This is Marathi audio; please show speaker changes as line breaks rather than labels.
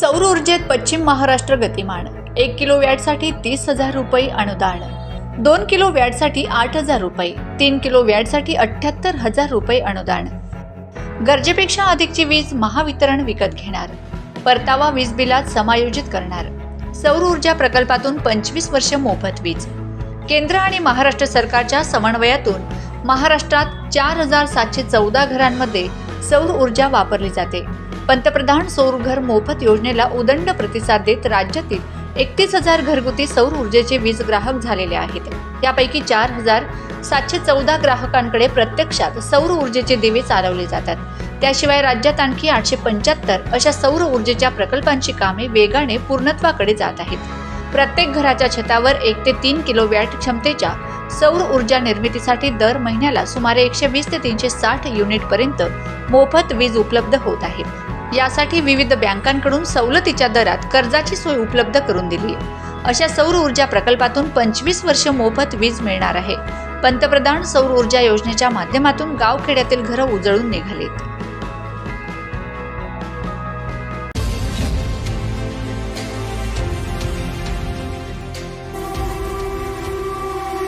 सौर ऊर्जेत पश्चिम महाराष्ट्र गतिमान. एक किलो वॅटसाठी तीस हजार रुपये अनुदान. दोन किलो वॅटसाठी आठ हजार रुपये. तीन किलो वॅटसाठी अठ्ठ्याहत्तर हजार रुपये अनुदान. गरजेपेक्षा अधिकची वीज महावितरण विकत घेणार. परतावा वीज बिलात समायोजित करणार. सौर ऊर्जा प्रकल्पातून पंचवीस वर्ष मोफत वीज. केंद्र आणि महाराष्ट्र सरकारच्या समन्वयातून महाराष्ट्रात चार हजार सातशे चौदा घरांमध्ये सौर ऊर्जा वापरली जाते. पंतप्रधान सौर घर मोफत योजनेला उदंड प्रतिसाद देत राज्यातील एकतीस हजार घरगुती सौर ऊर्जेचे वीज ग्राहक झालेले आहेत. यापैकी चार हजार सातशे चौदा ग्राहकांकडे प्रत्यक्षात सौर ऊर्जेचे दिवे चालवले जातात. त्याशिवाय राज्यात आणखी आठशे पंच्याहत्तर अशा सौर ऊर्जेच्या प्रकल्पांची कामे वेगाने पूर्णत्वाकडे जात आहेत. प्रत्येक घराच्या छतावर एक ते तीन किलो वॅट क्षमतेच्या सौर ऊर्जा निर्मितीसाठी दर महिन्याला सुमारे एकशे वीस ते तीनशे साठ युनिट पर्यंत मोफत वीज उपलब्ध होत आहे. यासाठी विविध बँकांकडून सवलतीच्या दरात कर्जाची सोय उपलब्ध करून दिली. अशा सौर ऊर्जा प्रकल्पातून पंचवीस वर्ष मोफत वीज मिळणार आहे. पंतप्रधान सौर ऊर्जा योजनेच्या माध्यमातून गावखेड्यातील घरं उजळून निघालीत.